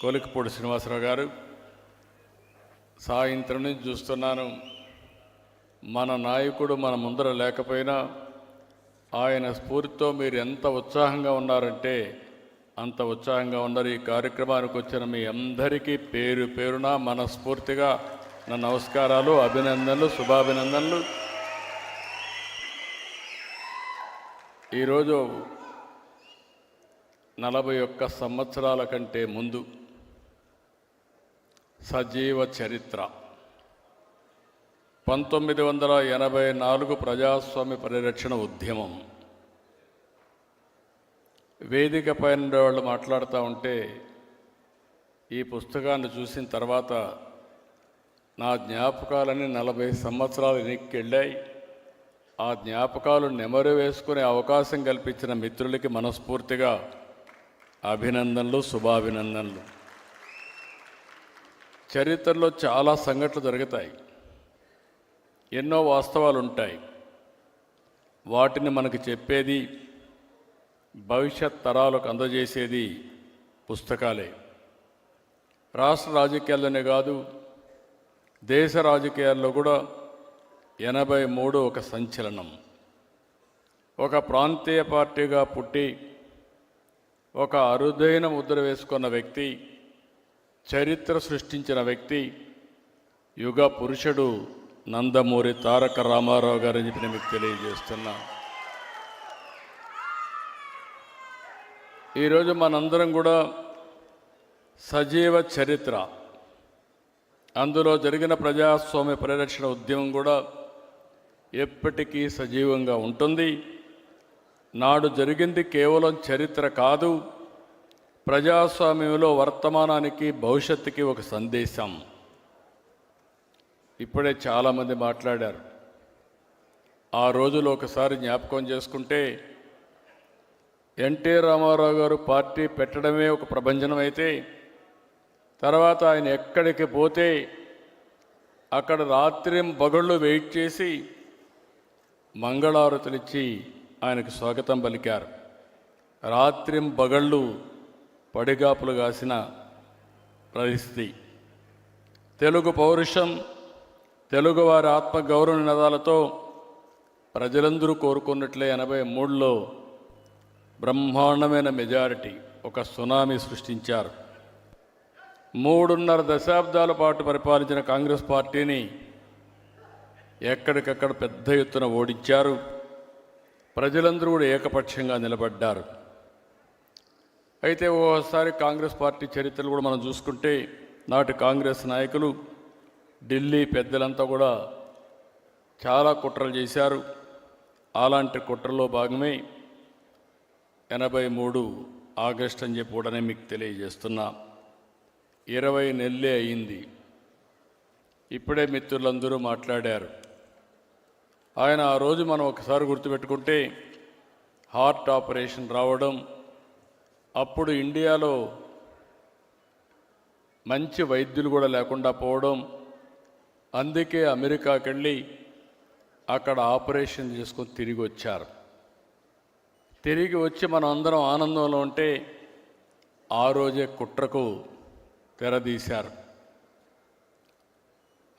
కోలికపూడి శ్రీనివాసరావు గారు సాయంత్రం నుంచి చూస్తున్నాను. మన నాయకుడు మన ముందర లేకపోయినా ఆయన స్ఫూర్తితో మీరు ఎంత ఉత్సాహంగా ఉన్నారంటే అంత ఉత్సాహంగా ఉన్నారు. ఈ కార్యక్రమానికి వచ్చిన మీ అందరికీ పేరు పేరున మనస్ఫూర్తిగా నా నమస్కారాలు అభినందనలు శుభాభినందనలు. ఈరోజు నలభై ఒక్క సంవత్సరాల కంటే ముందు సజీవ చరిత్ర. పంతొమ్మిది వందల ఎనభై నాలుగు ప్రజాస్వామ్య పరిరక్షణ ఉద్యమం. వేదిక పైన వాళ్ళు మాట్లాడుతూ ఉంటే ఈ పుస్తకాన్ని చూసిన తర్వాత నా జ్ఞాపకాలని నలభై సంవత్సరాలు వెనక్కి ఆ జ్ఞాపకాలు నెమరు వేసుకునే అవకాశం కల్పించిన మిత్రులకి మనస్ఫూర్తిగా అభినందనలు శుభాభినందనలు. చరిత్రలో చాలా సంఘటనలు జరుగుతాయి. ఎన్నో వాస్తవాలు ఉంటాయి వాటిని మనకు చెప్పేది భవిష్యత్ తరాలకు అందజేసేది పుస్తకాలే. రాష్ట్ర రాజకీయాల్లోనే కాదు దేశ రాజకీయాల్లో కూడా ఎనభై మూడు ఒక సంచలనం. ఒక ప్రాంతీయ పార్టీగా పుట్టి ఒక అరుదైన ముద్ర వేసుకున్న వ్యక్తి చరిత్ర సృష్టించిన వ్యక్తి యుగ పురుషుడు నందమూరి తారక రామారావు గారని చెప్పి మీకు తెలియజేస్తున్నా. ఈరోజు మనందరం కూడా సజీవ చరిత్ర. అందులో జరిగిన ప్రజాస్వామ్య పరిరక్షణ ఉద్యమం కూడా ఎప్పటికీ సజీవంగా ఉంటుంది. నాడు జరిగింది కేవలం చరిత్ర కాదు ప్రజాస్వామ్యంలో వర్తమానానికి భవిష్యత్తుకి ఒక సందేశం. ఇప్పుడే చాలామంది మాట్లాడారు. ఆ రోజులో ఒకసారి జ్ఞాపకం చేసుకుంటే ఎన్టీ రామారావు గారు పార్టీ పెట్టడమే ఒక ప్రభంజనం అయితే తర్వాత ఆయన ఎక్కడికి పోతే అక్కడ రాత్రి బగళ్ళు వెయిట్ చేసి మంగళారతులిచ్చి ఆయనకు స్వాగతం పలికారు. రాత్రి బగళ్ళు పడిగాపులు కాసిన పరిస్థితి తెలుగు పౌరుషం తెలుగువారి ఆత్మగౌరవ నినాదాలతో ప్రజలందరూ కోరుకున్నట్లే ఎనభై మూడులో బ్రహ్మాండమైన మెజారిటీ ఒక సునామీ సృష్టించారు. మూడున్నర దశాబ్దాల పాటు పరిపాలించిన కాంగ్రెస్ పార్టీని ఎక్కడికక్కడ పెద్ద ఎత్తున ఓడించారు. ప్రజలందరూ కూడా ఏకపక్షంగా నిలబడ్డారు. అయితే ఓసారి కాంగ్రెస్ పార్టీ చరిత్రలు కూడా మనం చూసుకుంటే నాటి కాంగ్రెస్ నాయకులు ఢిల్లీ పెద్దలంతా కూడా చాలా కుట్రలు చేశారు. అలాంటి కుట్రలో భాగమే ఎనభై మూడు ఆగస్ట్ అని చెప్పి కూడా మీకు తెలియజేస్తున్నా. ఇరవై నెలలే అయింది. ఇప్పుడే మిత్రులందరూ మాట్లాడారు. ఆయన ఆ రోజు మనం ఒకసారి గుర్తుపెట్టుకుంటే హార్ట్ ఆపరేషన్ రావడం అప్పుడు ఇండియాలో మంచి వైద్యులు కూడా లేకుండా పోవడం అందుకే అమెరికాకి వెళ్ళి అక్కడ ఆపరేషన్ చేసుకొని తిరిగి వచ్చారు. తిరిగి వచ్చి మనం అందరం ఆనందంలో ఉంటే ఆ రోజే కుట్రకు తెరదీశారు.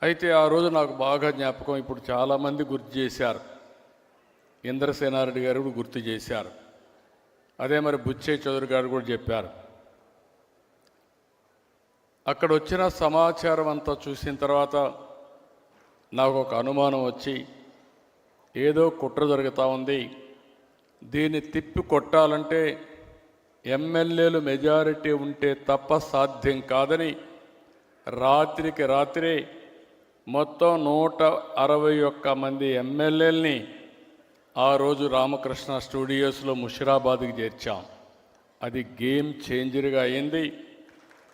అయితే ఆ రోజు నాకు బాగా జ్ఞాపకం ఇప్పుడు చాలామంది గుర్తు చేశారు. ఇంద్రసేనారెడ్డి గారు కూడా గుర్తు చేశారు. అదే మరి బుచ్చే చౌదరి గారు కూడా చెప్పారు. అక్కడ వచ్చిన సమాచారం అంతా చూసిన తర్వాత నాకు ఒక అనుమానం వచ్చి ఏదో కుట్ర జరుగుతూ ఉంది. దీన్ని తిప్పి కొట్టాలంటే ఎమ్మెల్యేలు మెజారిటీ ఉంటే తప్ప సాధ్యం కాదని రాత్రికి రాత్రే మొత్తం నూట అరవై ఒక్క మంది ఎమ్మెల్యేలని ఆ రోజు రామకృష్ణ స్టూడియోస్లో ముషిరాబాద్కి చేర్చాం. అది గేమ్ చేంజర్గా అయింది.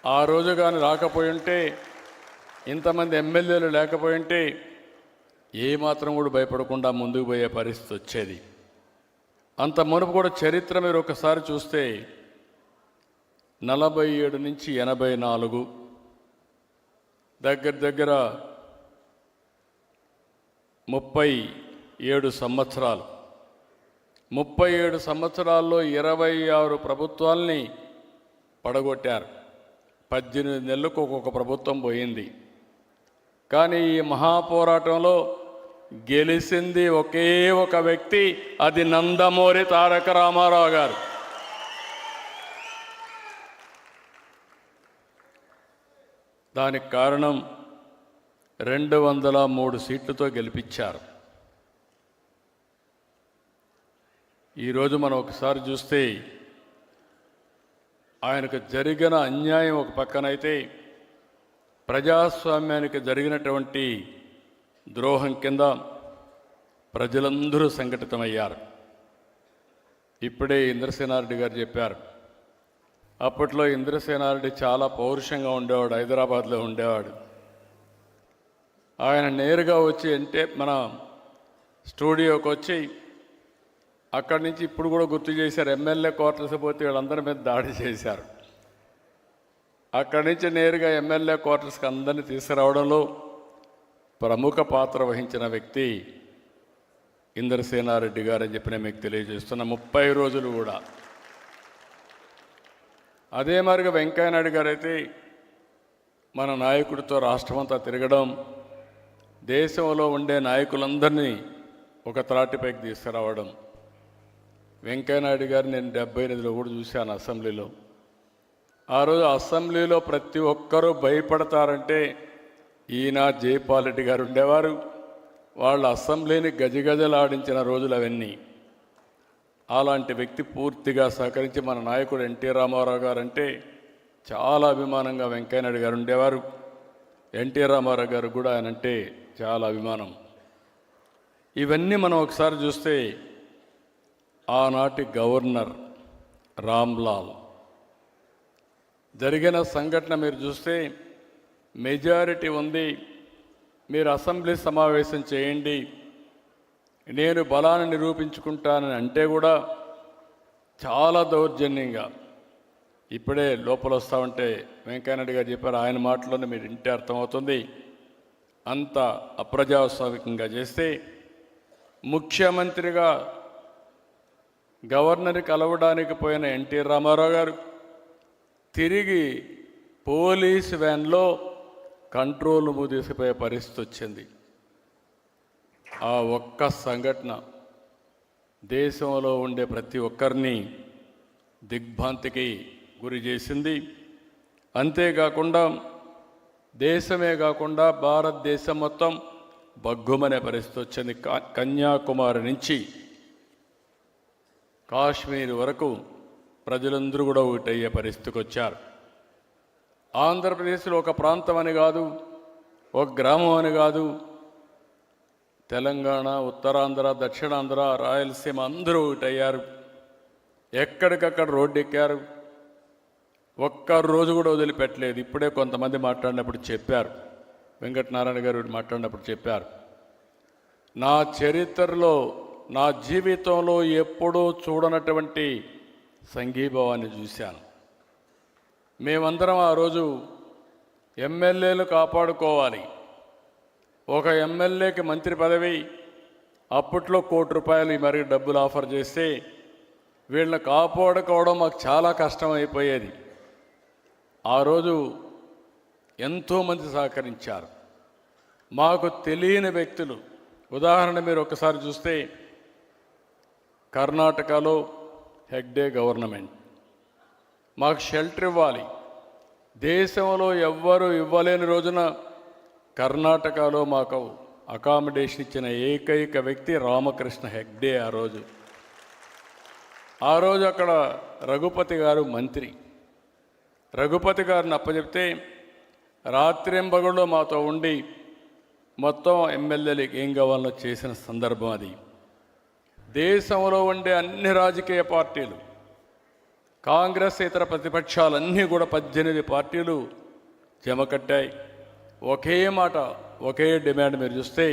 ఆ రోజు కానీ రాకపోయి ఉంటే ఇంతమంది ఎమ్మెల్యేలు లేకపోయి ఉంటే ఏమాత్రం కూడా భయపడకుండా ముందుకు పోయే పరిస్థితి వచ్చేది. అంత మునుపు కూడా చరిత్ర మీరు ఒకసారి చూస్తే నలభై ఏడు నుంచి ఎనభై నాలుగు దగ్గర దగ్గర ముప్పై ఏడు సంవత్సరాలు. ముప్పై ఏడు సంవత్సరాల్లో ఇరవై ఆరు ప్రభుత్వాల్ని పడగొట్టారు. పద్దెనిమిది నెలలకు ఒక్కొక్క ప్రభుత్వం పోయింది. కానీ ఈ మహాపోరాటంలో గెలిచింది ఒకే ఒక వ్యక్తి అది నందమూరి తారక రామారావు గారు. దానికి కారణం రెండు వందల మూడు సీట్లతో గెలిపించారు. ఈరోజు మనం ఒకసారి చూస్తే ఆయనకు జరిగిన అన్యాయం ఒక పక్కనైతే ప్రజాస్వామ్యానికి జరిగినటువంటి ద్రోహం కింద ప్రజలందరూ సంఘటితమయ్యారు. ఇప్పుడే ఇంద్రసేనారెడ్డి గారు చెప్పారు. అప్పట్లో ఇంద్రసేనారెడ్డి చాలా పౌరుషంగా ఉండేవాడు హైదరాబాద్లో ఉండేవాడు. ఆయన నేరుగా వచ్చి అంటే మన స్టూడియోకి వచ్చి అక్కడి నుంచి ఇప్పుడు కూడా గుర్తు చేశారు ఎమ్మెల్యే క్వార్టర్స్ పోతే వీళ్ళందరి మీద దాడి చేశారు. అక్కడి నుంచి నేరుగా ఎమ్మెల్యే క్వార్టర్స్కి అందరినీ తీసుకురావడంలో ప్రముఖ పాత్ర వహించిన వ్యక్తి ఇంద్రసేనారెడ్డి గారు అని చెప్పి నేను మీకు తెలియజేస్తున్న. ముప్పై రోజులు కూడా. అదే మరిగా వెంకయ్యనాయుడు గారైతే మన నాయకుడితో రాష్ట్రమంతా తిరగడం దేశంలో ఉండే నాయకులందరినీ ఒక త్రాటిపైకి తీసుకురావడం వెంకయ్యనాయుడు గారు నేను డెబ్బై ఎనిమిదిలో కూడా చూశాను అసెంబ్లీలో. ఆ రోజు అసెంబ్లీలో ప్రతి ఒక్కరూ భయపడతారంటే ఈయన జయపాల్ రెడ్డి గారు ఉండేవారు. వాళ్ళు అసెంబ్లీని గజగజలాడించిన రోజులు అవన్నీ. అలాంటి వ్యక్తి పూర్తిగా సహకరించి మన నాయకుడు ఎన్టీ రామారావు గారు అంటే చాలా అభిమానంగా వెంకయ్యనాయుడు గారు ఉండేవారు. ఎన్టీ రామారావు గారు కూడా ఆయన అంటే చాలా అభిమానం. ఇవన్నీ మనం ఒకసారి చూస్తే ఆనాటి గవర్నర్ రామ్లాల్. జరిగిన సంఘటన మీరు చూస్తే మెజారిటీ ఉంది. మీరు అసెంబ్లీ సమావేశం చేయండి. నేను బలాన్ని నిరూపించుకుంటానని అంటే కూడా చాలా దౌర్జన్యంగా. ఇప్పుడే లోపల వస్తా ఉంటే వెంకయ్యనాయుడు గారు చెప్పారు ఆయన మాటలోనే మీరు ఇంటే అర్థమవుతుంది. అంత అప్రజాస్వామికంగా చేస్తే ముఖ్యమంత్రిగా గవర్నర్ కలవడానికి పోయిన ఎన్టీ రామారావు గారు తిరిగి పోలీస్ వ్యాన్లో కంట్రోల్ తీసుకుపోయే పరిస్థితి వచ్చింది. ఆ ఒక్క సంఘటన దేశంలో ఉండే ప్రతి ఒక్కరిని దిగ్భ్రాంతికి గురి చేసింది. అంతేకాకుండా దేశమే కాకుండా భారతదేశం మొత్తం బగ్గుమనే పరిస్థితి వచ్చింది. కన్యాకుమారి నుంచి కాశ్మీర్ వరకు ప్రజలందరూ కూడా ఒకటయ్యే పరిస్థితికి వచ్చారు. ఆంధ్రప్రదేశ్లో ఒక ప్రాంతం అని కాదు ఒక గ్రామం అని కాదు తెలంగాణ ఉత్తరాంధ్ర దక్షిణాంధ్ర రాయలసీమ అందరూ ఒకటయ్యారు ఎక్కడికక్కడ రోడ్డు ఎక్కారు ఒక్క రోజు కూడా వదిలిపెట్టలేదు. ఇప్పుడే కొంతమంది మాట్లాడినప్పుడు చెప్పారు. వెంకటనారాయణ గారు మాట్లాడినప్పుడు చెప్పారు. నా చరిత్రలో నా జీవితంలో ఎప్పుడూ చూడనటువంటి సంఘీభావాన్ని చూశాను. మేమందరం ఆ రోజు ఎమ్మెల్యేలు కాపాడుకోవాలి. ఒక ఎమ్మెల్యేకి మంత్రి పదవి అప్పట్లో కోటి రూపాయలు మరి డబ్బులు ఆఫర్ చేస్తే వీళ్ళని కాపాడుకోవడం మాకు చాలా కష్టం అయిపోయేది ఆ రోజు ఎంతోమంది సహకరించారు. మాకు తెలియని వ్యక్తులు. ఉదాహరణ మీరు ఒకసారి చూస్తే కర్ణాటకలో హెగ్డే గవర్నమెంట్. మాకు షెల్టర్ ఇవ్వాలి. దేశంలో ఎవ్వరూ ఇవ్వలేని రోజున కర్ణాటకలో మాకు అకామిడేషన్ ఇచ్చిన ఏకైక వ్యక్తి రామకృష్ణ హెగ్డే ఆ రోజు. ఆ రోజు అక్కడ రఘుపతి గారు మంత్రి. రఘుపతి గారిని అప్పచెప్తే రాత్రింబగుళ్ళు మాతో ఉండి మొత్తం ఎమ్మెల్యేలకు ఏం కావాలో చేసిన సందర్భం అది. దేశంలో ఉండే అన్ని రాజకీయ పార్టీలు కాంగ్రెస్ ఇతర ప్రతిపక్షాలన్నీ కూడా పద్దెనిమిది పార్టీలు జమ కట్టాయి ఒకే మాట ఒకే డిమాండ్ మీరు చూస్తే